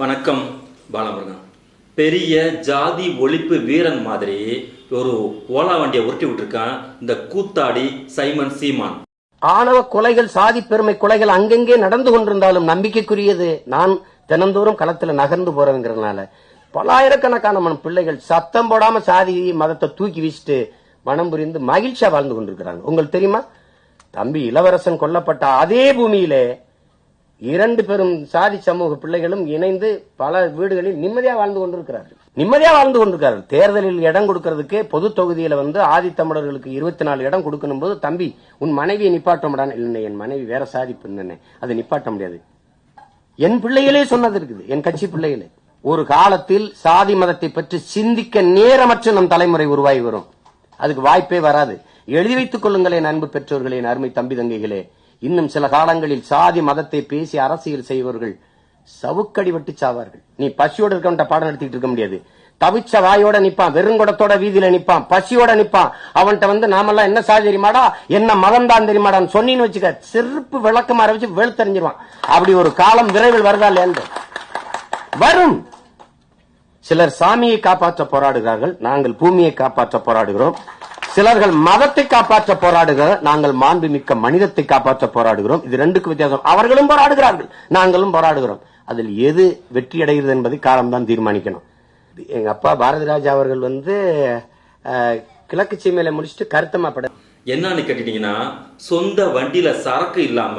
வணக்கம் பாலமுருகன் பெரிய ஜாதி ஒழிப்பு வீரன் மாதிரி ஒரு ஓலா வண்டியை உருட்டி விட்டுருக்கான் இந்த கூத்தாடி சைமன் சீமான். ஆணவ கொலைகள் சாதி பெருமை கொலைகள் அங்கங்கே நடந்து கொண்டிருந்தாலும் நம்பிக்கைக்குரியது. நான் தினந்தோறும் களத்துல நகர்ந்து போறேங்கிறதுனால. பல்லாயிரக்கணக்கான மன பிள்ளைகள் சத்தம் போடாம சாதி மதத்தை தூக்கி வீசிட்டு மனம் புரிந்து மகிழ்ச்சியா வாழ்ந்து கொண்டிருக்கிறாங்க. உங்களுக்கு தெரியுமா? தம்பி இளவரசன் கொல்லப்பட்ட அதே பூமியிலே இரண்டு பெரும் சாதி சமூக பிள்ளைகளும் இணைந்து பல வீடுகளில் நிம்மதியா வாழ்ந்து கொண்டிருக்கிறார்கள். நிம்மதியா வாழ்ந்து கொண்டிருக்கிறார்கள். தேர்தலில் இடம் கொடுக்கறதுக்கு பொது தொகுதியில வந்து ஆதித்தமிழர்களுக்கு இருபத்தி நாலு இடம் கொடுக்கணும் போது தம்பி உன் மனைவியை நிப்பாட்ட முடியாது இல்லை என் மனைவி வேற சாதி பெண்ணே அதை நிப்பாட்ட முடியாது. என் பிள்ளைகளே சொன்னது இருக்குது. என் கட்சி பிள்ளைகளே ஒரு காலத்தில் சாதி மதத்தை பற்றி சிந்திக்க நேரமற்ற நம் தலைமுறை உருவாகி வரும். அதுக்கு வாய்ப்பே வராது. எழுதி வைத்துக் கொள்ளுங்களேன் அன்பு பெற்றோர்களே அருமை தம்பி தங்கைகளே. இன்னும் சில காலங்களில் சாதி மதத்தை பேசி அரசியல் செய்வர்கள் சவுக்கடி வெட்டு சாவார்கள். நீ பசியோட இருக்கவன்ட்ட பாடம் நடத்திட்டு இருக்க முடியாது. தவிச்ச வாயோட நிப்பான் வெறுங்குடத்தோட வீதியில நிப்பான் பசியோட நிப்பான். அவன்கிட்ட வந்து நாமெல்லாம் என்ன சாதி தெரியுமாடா என்ன மதம் தான் தெரியுமாடான்னு சொன்னீன்னு வச்சுக்க செருப்பு விளக்கமாற வச்சு வெளுத்தறிஞ்சிருவான். அப்படி ஒரு காலம் விரைவில் வருதா இல்லையாண்டு. வரும். சிலர் சாமியை காப்பாற்ற போராடுகிறார்கள் நாங்கள் பூமியை காப்பாற்ற போராடுகிறோம். சிலர்கள் மதத்தை காப்பாற்ற போராடுகிற நாங்கள் மாண்புமிக்க மனிதத்தை காப்பாற்ற போராடுகிறோம். இது ரெண்டுக்கு வித்தியாசம். அவர்களும் போராடுகிறார்கள் நாங்களும் போராடுகிறோம். அதில் எது வெற்றி அடைகிறது என்பதை காலம்தான் தீர்மானிக்கணும். எங்க அப்பா பாரதி ராஜா அவர்கள் வந்து கிழக்கு சீமையில முடிச்சுட்டு கருத்தமா பட என்னன்னு கேட்டீங்கன்னா சொந்த வண்டியில சரக்கு இல்லாம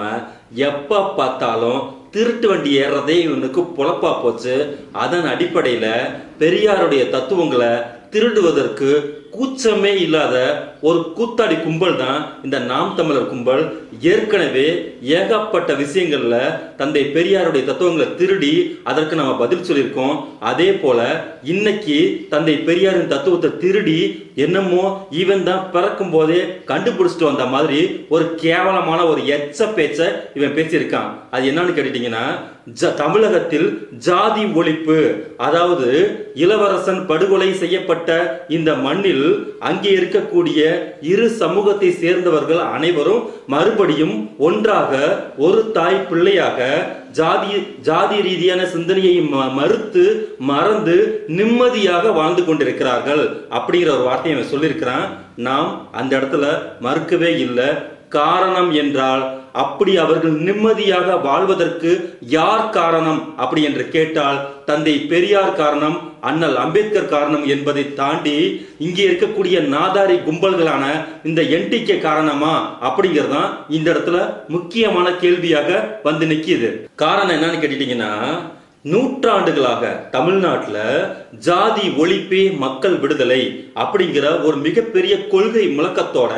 எப்ப பார்த்தாலும் திருட்டு வண்டி ஏறுறதே இவனுக்கு பொழப்பா போச்சு. அதன் அடிப்படையில பெரியாருடைய தத்துவங்களை திருடுவதற்கு கூச்சமே இல்லாத ஒரு கூத்தாடி கும்பல் தான் இந்த நாம் தமிழர் கும்பல். ஏற்கனவே ஏகப்பட்ட விஷயங்கள்ல தந்தை பெரியாருடைய தத்துவங்களை திருடி அதற்கு நம்ம பதில் சொல்லியிருக்கோம். அதே போல இன்னைக்கு தந்தை பெரியாரின் தத்துவத்தை திருடி என்னமோ இவன் தான் பிறக்கும் போதே கண்டுபிடிச்சிட்டு வந்த மாதிரி ஒரு கேவலமான ஒரு எச்ச பேச்சை இவன் பேசியிருக்கான். அது என்னன்னு கேட்டுட்டீங்கன்னா ஜ- தமிழகத்தில் ஜாதி ஒழிப்பு அதாவது இளவரசன் படுகொலை செய்யப்பட்ட இந்த மண்ணில் அங்கே இருக்கக்கூடிய இரு சமூகத்தை சேர்ந்தவர்கள் அனைவரும் மறுபடியும் ஒன்றாக ஒரு தாய் பிள்ளையாக ஜாதி ஜாதி ரீதியான சிந்தனையை ம- மறுத்து மறந்து நிம்மதியாக வாழ்ந்து கொண்டிருக்கிறார்கள் அப்படிங்கிற ஒரு வார்த்தையை அவன் சொல்லியிருக்கிறான். நாம் அந்த இடத்துல மறுக்கவே இல்லை. காரணம் என்றால் அப்படி அவர்கள் நிம்மதியாக வாழ்வதற்கு யார் காரணம்? அப்படி என்று கேட்டால் தந்தை பெரியார் காரணம் அண்ணல் அம்பேத்கர் காரணம் என்பதை தாண்டி இங்கே இருக்கக்கூடிய நாதாரி கும்பல்களான இந்த என்டிகே காரணமா? அப்படிங்கறதுதான் இந்த இடத்துல முக்கியமான கேள்வியாக வந்து நிக்கிது. காரணம் என்னன்னு கேட்டீங்கன்னா நூற்றாண்டுகளாக தமிழ்நாட்டுல ஜாதி ஒழிப்பே மக்கள் விடுதலை அப்படிங்கிற ஒரு மிகப்பெரிய கொள்கை முழக்கத்தோட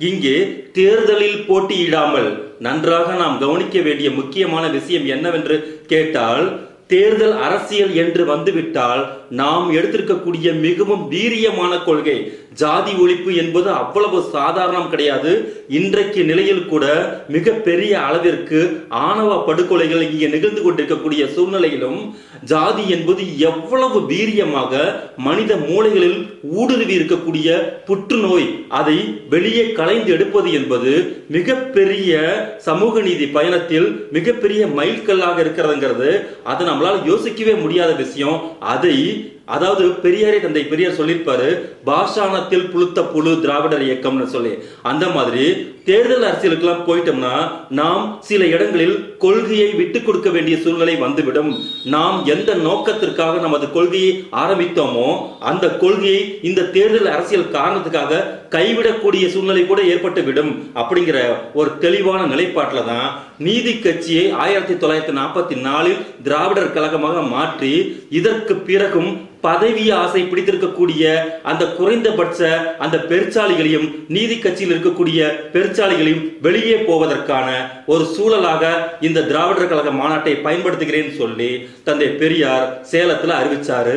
இங்கே தேர்தலில் போட்டியிடாமல் நன்றாக நாம் கவனிக்க வேண்டிய முக்கியமான விஷயம் என்னவென்று கேட்டால் தேர்தல் அரசியல் என்று வந்துவிட்டால் நாம் எடுத்திருக்கக்கூடிய மிகவும் வீரியமான கொள்கை. ஜாதி ஒழிப்பு என்பது அவ்வளவு சாதாரணம் கிடையாது. இன்றைக்கு நிலையில் கூட மிக பெரிய அளவிற்கு ஆணவ படுகொலைகள் இங்கே நிகழ்ந்து கொண்டிருக்கக்கூடிய சூழ்நிலையிலும் ஜாதி என்பது எவ்வளவு வீரியமாக மனித மூளைகளில் ஊடுருவி இருக்கக்கூடிய புற்றுநோய் அதை வெளியே களைந்து எடுப்பது என்பது மிகப்பெரிய சமூக நீதி பயணத்தில் மிகப்பெரிய மைல்கல்லாக இருக்கிறதுங்கிறது. அதை நம்மளால் யோசிக்கவே முடியாத விஷயம். அதை be அதாவது பெரியாரே தந்தை பெரியார் சொல்லியிருப்பாரு பாஷாணத்தில் புழுத்த புழு திராவிடர் இயக்கம்னு சொல்லி. அந்த மாதிரி தேர்தல் அரசியலுக்கெல்லாம் போயிட்டோம்னா நாம் சில இடங்களில் கொள்கையை விட்டு கொடுக்க வேண்டிய சூழ்நிலை வந்துவிடும். நாம் எந்த நோக்கத்திற்காக நமது கொள்கையை ஆரம்பித்தோமோ அந்த கொள்கையை இந்த தேர்தல் அரசியல் காரணத்துக்காக கைவிடக்கூடிய சூழ்நிலை கூட ஏற்பட்டு விடும் அப்படிங்கிற ஒரு தெளிவான நிலைப்பாட்டில் தான் நீதி கட்சியை ஆயிரத்தி தொள்ளாயிரத்தி நாற்பத்தி நாலில் திராவிடர் கழகமாக மாற்றி இதற்கு பிறகும் பதவி ஆசை பிடித்திருக்கக்கூடிய அந்த குறைந்தபட்ச அந்த பெருச்சாளிகளையும் நீதி கட்சியில் இருக்கக்கூடிய பெருச்சாளிகளையும் வெளியே போவதற்கான ஒரு சூழலாக இந்த திராவிடர் கழக மாநாட்டை பயன்படுத்துகிறேன்னு சொல்லி தந்தை பெரியார் சேலத்தில் அறிவிச்சாரு.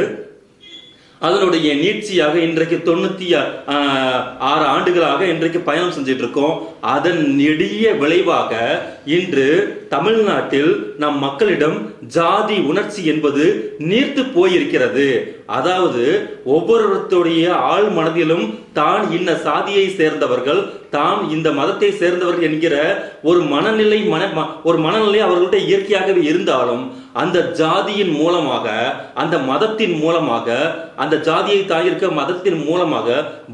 அதனுடைய நீட்சியாக இன்றைக்கு தொண்ணூத்தி ஆறு ஆண்டுகளாக இன்றைக்கு பயணம் செஞ்சிட்டு இருக்கோம். அதன் நெடிய விளைவாக இன்று தமிழ்நாட்டில் நம் மக்களிடம் ஜாதி உணர்ச்சி என்பது நீர்த்து போயிருக்கிறது. அதாவது ஒவ்வொருத்தருடைய ஆள் மனதிலும் தான் இன்ன சாதியை சேர்ந்தவர்கள் தாம் இந்த மதத்தை சேர்ந்தவர்கள் என்கிற ஒரு மனநிலை மன ஒரு மனநிலை அவர்களுடைய இயற்கையாகவே இருந்தாலும் அந்த ஜாதியின் மூலமாக அந்த மதத்தின் மூலமாக அந்த ஜாதியை தாயிருக்க மதத்தின் மூலமாக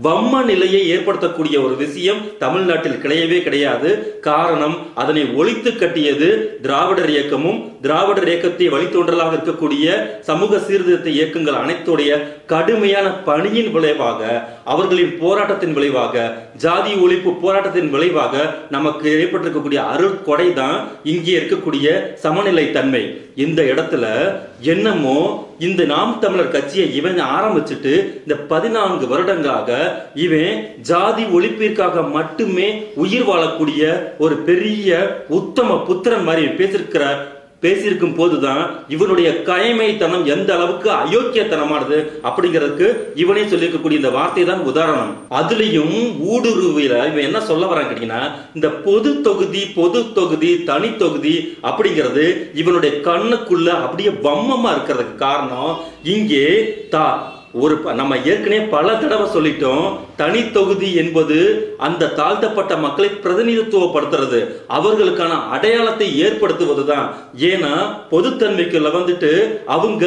வம்ம நிலையை ஏற்படுத்தக்கூடிய ஒரு விஷயம் தமிழ்நாட்டில் கிடையவே கிடையாது. காரணம் அதனை ஒழித்து கட்டியது திராவிடர் இயக்கமும் திராவிடர் இயக்கத்தை வழித்தோன்றலாக இருக்கக்கூடிய சமூக சீர்திருத்த இயக்கங்கள் அனைத்துடைய கடுமையான பணியின் விளைவாக அவர்களின் போராட்டத்தின் விளைவாக ஜாதி ஒழிப்பு போராட்டத்தின் விளைவாக நமக்கு ஏற்பட்டிருக்கக்கூடிய அருட்கொடை தான் இங்கே இருக்கக்கூடிய சமநிலை தன்மை இந்த இடத்துல என்னமோ இந்த நாம் தமிழர் கட்சியை இவன் ஆரம்பிச்சுட்டு இந்த பதினான்கு வருடங்களாக இவன் ஜாதி ஒழிப்பிற்காக மட்டுமே உயிர் வாழக்கூடிய ஒரு பெரிய உத்தம புத்திரன் மாதிரி பேசிருக்கிற பேசியிருக்கும் போதுதான் இவனுடைய கயமைத்தனம் எந்த அளவுக்கு அயோக்கியத்தனமானது அப்படிங்கிறதுக்கு இவனே சொல்லியிருக்கக்கூடிய இந்த வார்த்தை தான் உதாரணம். அதுலயும் ஊடுருவில இவன் என்ன சொல்ல வரான் கேட்டீங்கன்னா இந்த பொது தொகுதி பொது தொகுதி தனி தொகுதி அப்படிங்கிறது இவனுடைய கண்ணுக்குள்ள அப்படியே பம்மமா இருக்கிறதுக்கு காரணம் இங்கே தா ஒரு ப- நம்ம ஏற்கனவே பல தடவை சொல்லிட்டோம் தனி தொகுதி என்பது அந்த தாழ்த்தப்பட்ட மக்களை பிரதிநிதித்துவப்படுத்துறது. அவர்களுக்கான அடையாளத்தை ஏற்படுத்துவது தான் ஏன்னா பொதுத்தன்மைக்குள்ள வந்துட்டு அவங்க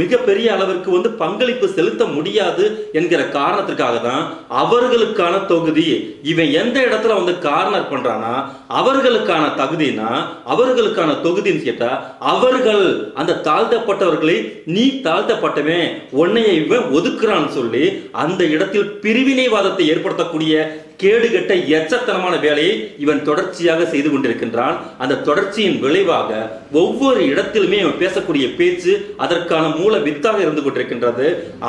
மிகப்பெரிய அளவிற்கு வந்து பங்களிப்பு செலுத்த முடியாது என்கிற காரணத்திற்காக தான் அவர்களுக்கான தொகுதி. இவன் எந்த இடத்துல வந்து கார்னர் பண்றானா அவர்களுக்கான தகுதினா அவர்களுக்கான தொகுதின்னு கேட்டா அவர்கள் அந்த தாழ்த்தப்பட்டவர்களை நீ தாழ்த்தப்பட்டவன் உன்னைய இவன் ஒதுக்குறான்னு சொல்லி அந்த இடத்தில் பிரிவினை பிரிவினைவாதத்தை ஏற்படுத்தக்கூடிய கேடுகட்ட எச்சத்தனமான வேலையை இவன் தொடர்ச்சியாக செய்து கொண்டிருக்கின்றான். அந்த தொடர்ச்சியின் விளைவாக ஒவ்வொரு இடத்திலுமே இவன் பேசக்கூடிய பேச்சு அதற்கான மூல வித்தாக இருந்து கொண்டிருக்கின்றது.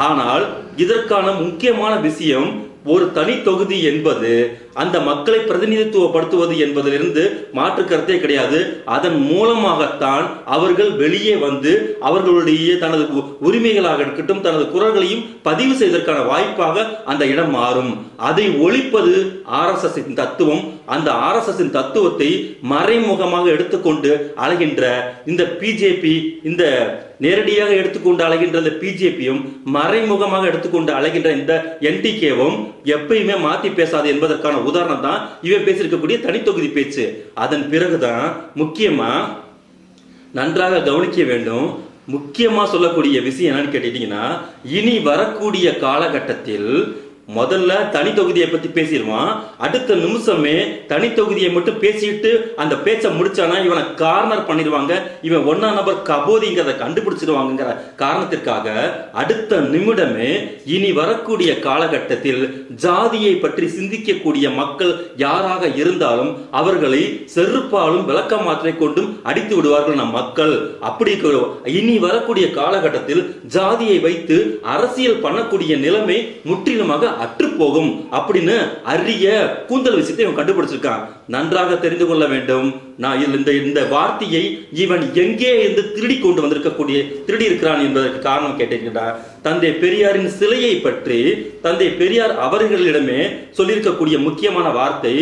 ஆனால் இதற்கான முக்கியமான விஷயம் ஒரு தனி தொகுதி என்பது அந்த மக்களை பிரதிநிதித்துவப்படுத்துவது என்பதிலிருந்து மாற்று கருத்தே கிடையாது. அதன் மூலமாகத்தான் அவர்கள் வெளியே வந்து அவர்களுடைய தனது உ- உரிமைகளாக இருக்கட்டும் தனது குரல்களையும் பதிவு செய்வதற்கான வாய்ப்பாக அந்த இடம் மாறும். அதை ஒழிப்பது ஆர்எஸ்எஸ் தத்துவம். அந்த ஆர்எஸ்எஸ் தத்துவத்தை மறைமுகமாக எடுத்துக்கொண்டு அலைகின்ற இந்த பிஜேபி இந்த நேரடியாக எடுத்துக்கொண்டு அழைகின்ற இந்த பிஜேபியும் மறைமுகமாக எடுத்துக்கொண்டு அழைகின்ற இந்த என்டிகேவும் எப்பயுமே மாத்தி பேசாது என்பதற்கான உதாரணம் தான் இவன் பேசியிருக்கக்கூடிய தனித்தொகுதி பேச்சு. அதன் பிறகுதான் முக்கியமா நன்றாக கவனிக்க வேண்டும். முக்கியமா சொல்லக்கூடிய விஷயம் என்னன்னு கேட்டீங்கன்னா இனி வரக்கூடிய காலகட்டத்தில் முதல்ல தனி தொகுதியை பத்தி பேசிடுவான். அடுத்த நிமிஷமே தனி தொகுதியை மட்டும் பேசிட்டு அந்த பேச்சை முடிச்சானா இவனை கார்னர் பண்ணிடுவாங்க. இவன் ஒன்னா நபர் கபோதிங்கிறத கண்டுபிடிச்சிடுவாங்கங்கிற காரணத்திற்காக அடுத்த நிமிடமே இனி வரக்கூடிய காலகட்டத்தில் ஜாதியை பற்றி சிந்திக்கக்கூடிய மக்கள் யாராக இருந்தாலும் அவர்களை செருப்பாலும் விளக்க மாற்றை கொண்டும் அடித்து விடுவார்கள் நம் மக்கள். அப்படி இனி வரக்கூடிய காலகட்டத்தில் ஜாதியை வைத்து அரசியல் பண்ணக்கூடிய நிலைமை முற்றிலுமாக அற்றுப்போகும் அப்படின்னு அரிய கூந்தல் விஷயத்தை இவன் கண்டுபிடிச்சிருக்கான். நன்றாக தெரிந்து கொள்ள வேண்டும். நான் இந்த இந்த வார்த்தையை இவன் எங்கே இருந்து திருடி கொண்டு வந்திருக்கக்கூடிய திருடி இருக்கிறான் என்பதற்கு காரணம் கேட்டீங்கன்னா தந்தை பெரியாரின் சிலையை பற்றி தந்தை பெரியார் அவர்களிடமே சொல்லியிருக்கக்கூடிய முக்கியமான வார்த்தை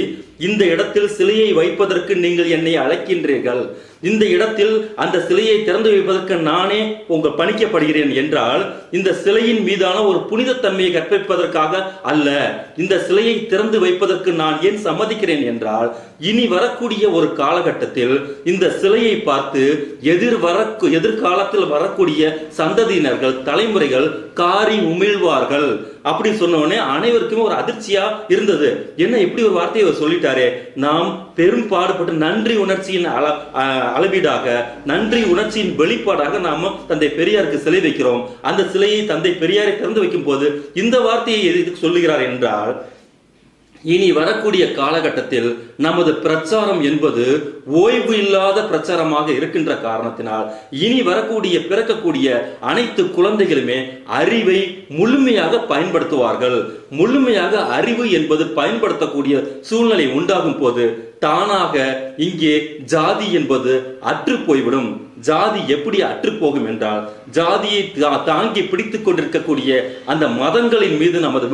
இந்த இடத்தில் சிலையை வைப்பதற்கு நீங்கள் என்னை அழைக்கின்றீர்கள். இந்த இடத்தில் அந்த சிலையை திறந்து வைப்பதற்கு நானே உங்கள் பணிக்கப்படுகிறேன் என்றால் இந்த சிலையின் மீதான ஒரு புனிதத்தன்மையை கற்பிப்பதற்காக அல்ல இந்த சிலையை திறந்து வைப்பதற்கு நான் ஏன் சம்மதிக்கிறேன் என்றால் இனி வரக்கூடிய ஒரு காலகட்டத்தில் இந்த சிலையை பார்த்து எதிர் வர எதிர்காலத்தில் வரக்கூடிய சந்ததியினர்கள் தலைமுறைகள் காரி உமிழ்வார்கள். அப்படி சொன்ன உடனே அனைவருக்குமே ஒரு அதிர்ச்சியா இருந்தது. என்ன இப்படி ஒரு வார்த்தையை அவர் சொல்லிட்டாரே? நாம் பெரும் பாடுபட்டு நன்றி உணர்ச்சியின் அள அஹ் அளவீடாக நன்றி உணர்ச்சியின் வெளிப்பாடாக நாம தந்தை பெரியாருக்கு சிலை வைக்கிறோம். அந்த சிலையை தந்தை பெரியாரை திறந்து வைக்கும் போது இந்த வார்த்தையை எதுக்கு சொல்லுகிறார் என்றால் இனி வரக்கூடிய காலகட்டத்தில் நமது பிரச்சாரம் என்பது ஓய்வு இல்லாத பிரச்சாரமாக இருக்கின்ற காரணத்தினால் இனி வரக்கூடிய பிறக்கக்கூடிய அனைத்து குழந்தைகளுமே அறிவை முழுமையாக பயன்படுத்துவார்கள். முழுமையாக அறிவு என்பது பயன்படுத்தக்கூடிய சூழ்நிலை உண்டாகும் போது தானாக இங்கே ஜாதி என்பது அற்று போய்விடும். ஜாதி எப்படி அற்றுப்போகும் என்றால் ஜாதியை தா- தாங்கி பிடித்து கொண்டிருக்கக்கூடிய அந்த மதங்களின் மீது நமது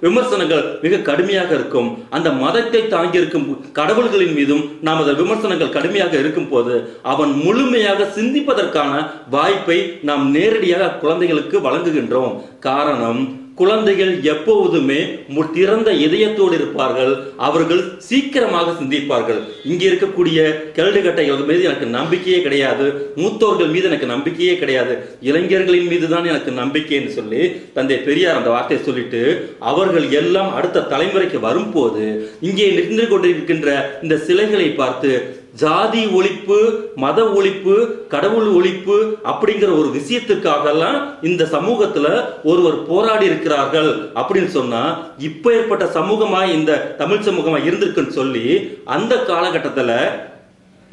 விமர்சனங்கள் மிக கடுமையாக இருக்கும். அந்த மதத்தை தாங்கி இருக்கும் கடவுள்களின் மீதும் நமது விமர்சனங்கள் கடுமையாக இருக்கும் போது அவன் முழுமையாக சிந்திப்பதற்கான வாய்ப்பை நாம் நேரடியாக குழந்தைகளுக்கு வழங்குகின்றோம். காரணம் குழந்தைகள் எப்போதுமே திறந்த இதயத்தோடு இருப்பார்கள். அவர்கள் சீக்கிரமாக சிந்திப்பார்கள். இங்கே இருக்கக்கூடிய கேள்வி கட்டைகள் மீது எனக்கு நம்பிக்கையே கிடையாது. மூத்தோர்கள் மீது எனக்கு நம்பிக்கையே கிடையாது. இளைஞர்களின் மீது தான் எனக்கு நம்பிக்கைன்னு சொல்லி தந்தை பெரியார் அந்த வார்த்தையை சொல்லிட்டு அவர்கள் எல்லாம் அடுத்த தலைமுறைக்கு வரும்போது இங்கே நின்று கொண்டிருக்கின்ற இந்த சிலைகளை பார்த்து ஜாதி ஒழிப்பு மத ஒழிப்பு கடவுள் ஒழிப்பு அப்படிங்கிற ஒரு விஷயத்துக்காகலாம் இந்த சமூகத்துல ஒருவர் போராடி இருக்கிறார்கள் அப்படின்னு சொன்னா இப்ப ஏற்பட்ட சமூகமா இந்த தமிழ் சமூகமா இருந்திருக்குன்னு சொல்லி அந்த காலகட்டத்துல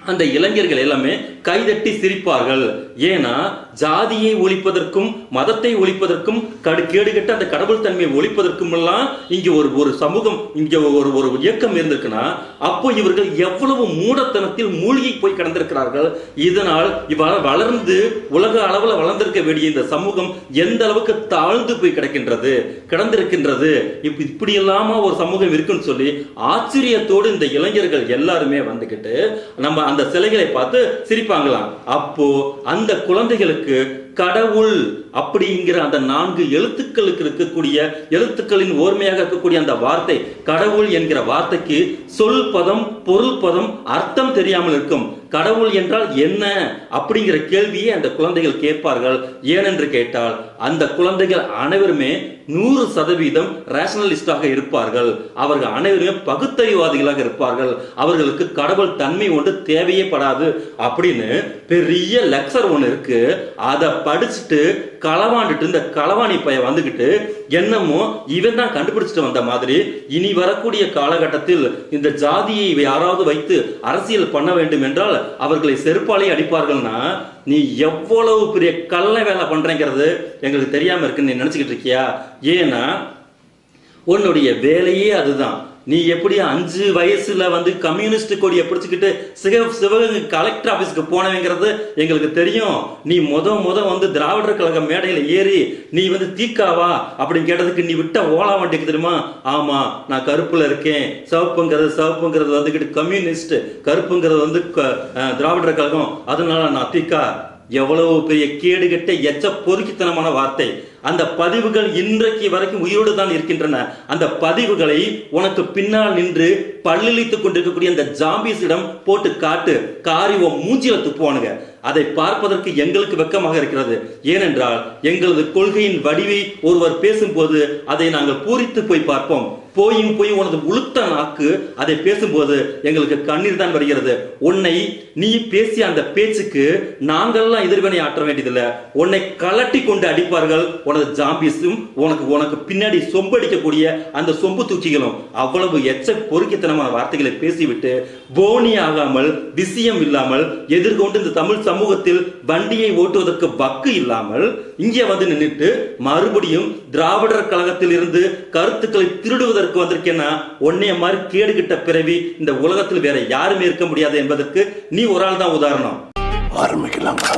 அந்த இளைஞர்கள் எல்லாமே கைதட்டி சிரிப்பார்கள். ஏன்னா ஜாதியை ஒழிப்பதற்கும் மதத்தை ஒழிப்பதற்கும் கடு கேடுகட்ட அந்த கடவுள் தன்மையை ஒழிப்பதற்கும் எல்லாம் இங்க ஒரு ஒரு சமூகம் இங்க ஒரு ஒரு இயக்கம் இருந்திருக்குன்னா அப்போ இவர்கள் எவ்வளவு மூடத்தனத்தில் மூழ்கி போய் கடந்திருக்கிறார்கள். இதனால் இவ்வாறு வளர்ந்து உலக அளவுல வளர்ந்திருக்க வேண்டிய இந்த சமூகம் எந்த அளவுக்கு தாழ்ந்து போய் கிடக்கின்றது கிடந்திருக்கின்றது. இப்ப இப்படி இல்லாம ஒரு சமூகம் இருக்குன்னு சொல்லி ஆச்சரியத்தோடு இந்த இளைஞர்கள் எல்லாருமே வந்துகிட்டு நம்ம அந்த சிலைகளை பார்த்து சிரிப்பாங்களாம். அப்போ அந்த குழந்தைகளுக்கு கடவுள் அப்படிங்கிற அந்த நான்கு எழுத்துக்களுக்கு இருக்கக்கூடிய எழுத்துக்களின் ஓர்மையாக இருக்கக்கூடிய அந்த வார்த்தை கடவுள் என்கிற வார்த்தைக்கு சொல் பதம் பொருள் பதம் அர்த்தம் தெரியாமல் இருக்கும். கடவுள் என்றால் என்ன அப்படிங்கிற கேள்வியை அந்த குழந்தைகள் கேட்பார்கள். ஏனென்று கேட்டால் அந்த குழந்தைகள் அனைவருமே நூறு சதவீதம் ரேஷனலிஸ்டாக இருப்பார்கள். அவர்கள் அனைவருமே பகுத்தறிவாதிகளாக இருப்பார்கள். அவர்களுக்கு கடவுள் தன்மை ஒன்று தேவையே படாது. அப்படின்னு பெரிய லெக்சர் ஒன்று இருக்கு. அதை படிச்சுட்டு களவாண்டுட்டு இந்த களவாணி பைய வந்துகிட்டு என்னமோ இவன் தான் கண்டுபிடிச்சிட்டு வந்த மாதிரி இனி வரக்கூடிய காலகட்டத்தில் இந்த ஜாதியை யாராவது வைத்து அரசியல் பண்ண வேண்டும் என்றால் அவர்களை செருப்பாலே அடிப்பார்கள்னா நீ எவ்வளவு பெரிய கள்ள வேலை பண்றேங்கிறது எங்களுக்கு தெரியாம இருக்குன்னு நீ நினைச்சுக்கிட்டு இருக்கியா? ஏன்னா உன்னுடைய வேலையே அதுதான். நீ எப்படி அஞ்சு வயசுல வந்து கம்யூனிஸ்ட் கொடியை பிடிச்சிக்கிட்டு சிவ சிவகங்கை கலெக்டர் ஆபீஸ்க்கு போனவங்கிறது எங்களுக்கு தெரியும். நீ முத முத வந்து திராவிடர் கழக மேடையில ஏறி நீ வந்து தீக்காவா அப்படின்னு கேட்டதுக்கு நீ விட்ட ஓலா வண்டிக்கு தெரியுமா? ஆமா நான் கருப்புல இருக்கேன். சிவப்புங்கிறது சிவப்புங்கிறது வந்துக்கிட்டு கம்யூனிஸ்ட் கருப்புங்கிறது வந்து க- திராவிடர் கழகம். அதனால நான் தீக்கா. எவ்வளவு பெரிய கேடுகட்ட எச்ச பொறுக்கித்தனமான வார்த்தை. அந்த பதிவுகள் இன்றைக்கு வரைக்கும் உயிரோடு தான் இருக்கின்றன. அந்த பதிவுகளை உனக்கு பின்னால் நின்று பல்லிழித்துக் கொண்டிருக்கக்கூடிய அந்த ஜாம்பீஸிடம் போட்டு காட்டு. காரி உன் மூஞ்சியில துப்புவானுங்க அதை பார்ப்பதற்கு எங்களுக்கு வெக்கமாக இருக்கிறது. ஏனென்றால் எங்களது கொள்கையின் வடிவை ஒருவர் பேசும்போது அதை நாங்கள் பூரித்து போய் பார்ப்போம். போயும் போய் உனது உளுத்த நாக்கு அதை பேசும்போது எங்களுக்கு கண்ணீர் தான் வருகிறது. உன்னை நீ பேசிய அந்த பேச்சுக்கு நாங்கள்லாம் எதிர்வினை ஆற்ற வேண்டியதில்லை. உன்னை கலட்டி கொண்டு அடிப்பார்கள் உனது ஜாம்பிஸும் உனக்கு உனக்கு பின்னாடி சொம்படிக்கக்கூடிய அந்த சொம்பு தூக்கிகளும். அவ்வளவு எச்ச பொறுக்கித்தனமான வார்த்தைகளை பேசிவிட்டு போனி ஆகாமல் விஷயம் இல்லாமல் எதிர்கொண்டு இந்த தமிழ் சமூகத்தில் வண்டியை ஓட்டுவதற்கு வக்கு இல்லாமல் இங்கே வந்து நின்னுட்டு மறுபடியும் திராவிடர் கழகத்தில் இருந்து கருத்துக்களை திருடுவதற்கு வந்திருக்கேன்னா உன்னைய மாதிரி கேடுகிட்ட பிறவி இந்த உலகத்தில் வேற யாருமே இருக்க முடியாது என்பதற்கு நீ ஒரு ஆள் தான் உதாரணம். ஆரம்பிக்கலாங்களா